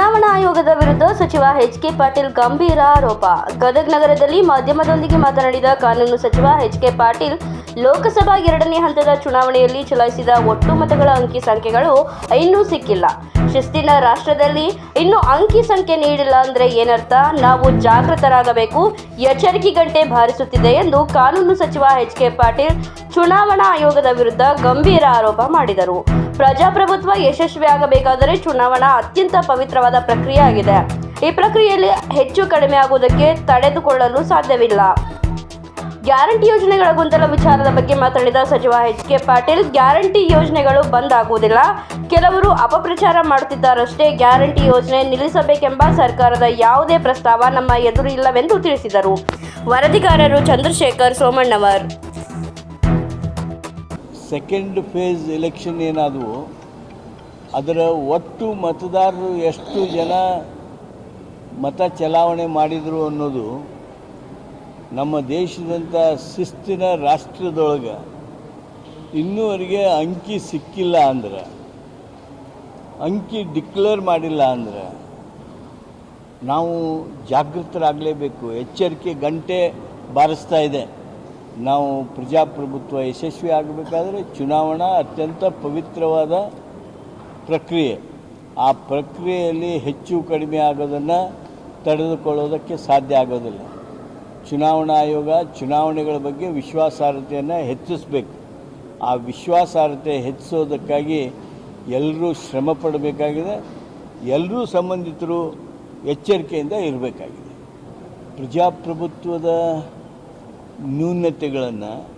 ಆಯೋಗದ ವಿರುದ್ಧ ಸಚಿವ ಎಚ್ ಕೆ ಪಾಟೀಲ್ ಗಂಭೀರ ಆರೋಪ. ಗದಗ ನಗರದಲ್ಲಿ ಮಾಧ್ಯಮದೊಂದಿಗೆ ಮಾತನಾಡಿದ ಕಾನೂನು ಸಚಿವ ಎಚ್ ಕೆ ಪಾಟೀಲ್, ಲೋಕಸಭಾ ಎರಡನೇ ಹಂತದ ಚುನಾವಣೆಯಲ್ಲಿ ಚಲಾಯಿಸಿದ ಒಟ್ಟು ಮತಗಳ ಅಂಕಿ ಸಂಖ್ಯೆಗಳು ಇನ್ನೂ ಸಿಕ್ಕಿಲ್ಲ. ಶಿಸ್ತಿನ ರಾಷ್ಟ್ರದಲ್ಲಿ ಇನ್ನು ಅಂಕಿ ಸಂಖ್ಯೆ ನೀಡಿಲ್ಲ ಅಂದ್ರೆ ಏನರ್ಥ? ನಾವು ಜಾಗೃತರಾಗಬೇಕು, ಎಚ್ಚರಿಕೆ ಗಂಟೆ ಬಾರಿಸುತ್ತಿದೆ ಎಂದು ಕಾನೂನು ಸಚಿವ ಎಚ್ ಕೆ ಪಾಟೀಲ್ ಚುನಾವಣಾ ಆಯೋಗದ ವಿರುದ್ಧ ಗಂಭೀರ ಆರೋಪ ಮಾಡಿದರು. ಪ್ರಜಾಪ್ರಭುತ್ವ ಯಶಸ್ವಿಯಾಗಬೇಕಾದರೆ ಚುನಾವಣಾ ಅತ್ಯಂತ ಪವಿತ್ರವಾದ ಪ್ರಕ್ರಿಯೆ ಆಗಿದೆ ಈ ಪ್ರಕ್ರಿಯೆಯಲ್ಲಿ ಹೆಚ್ಚು ಕಡಿಮೆ ಆಗುವುದಕ್ಕೆ ತಡೆದುಕೊಳ್ಳಲು ಸಾಧ್ಯವಿಲ್ಲ. ಗ್ಯಾರಂಟಿ ಯೋಜನೆಗಳ ಗೊಂದಲ ವಿಚಾರದ ಬಗ್ಗೆ ಮಾತನಾಡಿದ ಸಚಿವ ಎಚ್ ಕೆ ಪಾಟೀಲ್, ಗ್ಯಾರಂಟಿ ಯೋಜನೆಗಳು ಬಂದ್ ಆಗುವುದಿಲ್ಲ. ಕೆಲವರು ಅಪಪ್ರಚಾರ ಮಾಡುತ್ತಿದ್ದಾರಷ್ಟೇ ಗ್ಯಾರಂಟಿ ಯೋಜನೆ ನಿಲ್ಲಿಸಬೇಕೆಂಬ ಸರ್ಕಾರದ ಯಾವುದೇ ಪ್ರಸ್ತಾವ ನಮ್ಮ ಎದುರು ಇಲ್ಲವೆಂದು ತಿಳಿಸಿದರು. ವರದಿಗಾರರು Chandrashekar Somannavar. Second phase election ಏನಾದವು, ಅದರ ಒಟ್ಟು ಮತದಾರರು ಎಷ್ಟು ಜನ ಮತ ಚಲಾವಣೆ ಮಾಡಿದರು ಅನ್ನೋದು ನಮ್ಮ ದೇಶದಂಥ ಶಿಸ್ತಿನ ರಾಷ್ಟ್ರದೊಳಗೆ ಇನ್ನೂವರೆಗೆ ಅಂಕಿ ಸಿಕ್ಕಿಲ್ಲ ಅಂದ್ರೆ, ಅಂಕಿ ಡಿಕ್ಲೇರ್ ಮಾಡಿಲ್ಲ ಅಂದ್ರೆ ನಾವು ಜಾಗೃತರಾಗಲೇಬೇಕು. ಎಚ್ಚರಿಕೆ ಗಂಟೆ ಬಾರಿಸ್ತಾ ಇದೆ. ನಾವು ಪ್ರಜಾಪ್ರಭುತ್ವ ಯಶಸ್ವಿ ಆಗಬೇಕಾದ್ರೆ ಚುನಾವಣಾ ಅತ್ಯಂತ ಪವಿತ್ರವಾದ ಪ್ರಕ್ರಿಯೆ. ಆ ಪ್ರಕ್ರಿಯೆಯಲ್ಲಿ ಹೆಚ್ಚು ಕಡಿಮೆ ಆಗೋದನ್ನು ತಡೆದುಕೊಳ್ಳೋದಕ್ಕೆ ಸಾಧ್ಯ ಆಗೋದಿಲ್ಲ. ಚುನಾವಣಾ ಆಯೋಗ ಚುನಾವಣೆಗಳ ಬಗ್ಗೆ ವಿಶ್ವಾಸಾರ್ಹತೆಯನ್ನು ಹೆಚ್ಚಿಸಬೇಕು. ಆ ವಿಶ್ವಾಸಾರ್ಹತೆ ಹೆಚ್ಚಿಸೋದಕ್ಕಾಗಿ ಎಲ್ಲರೂ ಶ್ರಮ ಪಡಬೇಕಾಗಿದೆ. ಎಲ್ಲರೂ ಸಂಬಂಧಿತರು ಎಚ್ಚರಿಕೆಯಿಂದ ಇರಬೇಕಾಗಿದೆ. ಪ್ರಜಾಪ್ರಭುತ್ವದ ನ್ಯೂನತೆಗಳನ್ನು,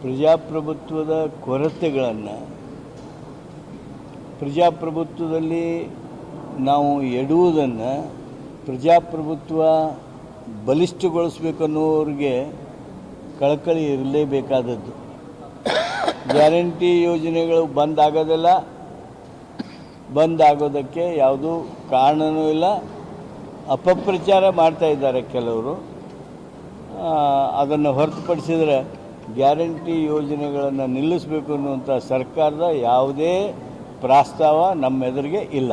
ಪ್ರಜಾಪ್ರಭುತ್ವದ ಕೊರತೆಗಳನ್ನು, ಪ್ರಜಾಪ್ರಭುತ್ವದಲ್ಲಿ ನಾವು ಎಡುವುದನ್ನು ಪ್ರಜಾಪ್ರಭುತ್ವ ಬಲಿಷ್ಠಗೊಳಿಸ್ಬೇಕನ್ನೋರಿಗೆ ಕಳಕಳಿ ಇರಲೇಬೇಕಾದದ್ದು. ಗ್ಯಾರಂಟಿ ಯೋಜನೆಗಳು ಬಂದ್ ಆಗೋದಿಲ್ಲ ಬಂದ್ ಆಗೋದಕ್ಕೆ ಯಾವುದೂ ಕಾರಣವೂ ಇಲ್ಲ. ಅಪಪ್ರಚಾರ ಮಾಡ್ತಾ ಇದ್ದಾರೆ ಕೆಲವರು. ಅದನ್ನು ಹೊರತುಪಡಿಸಿದರೆ ಗ್ಯಾರಂಟಿ ಯೋಜನೆಗಳನ್ನು ನಿಲ್ಲಿಸಬೇಕು ಅನ್ನುವಂಥ ಸರ್ಕಾರದ ಯಾವುದೇ ಪ್ರಸ್ತಾವ ನಮ್ಮೆದುರಿಗೆ ಇಲ್ಲ.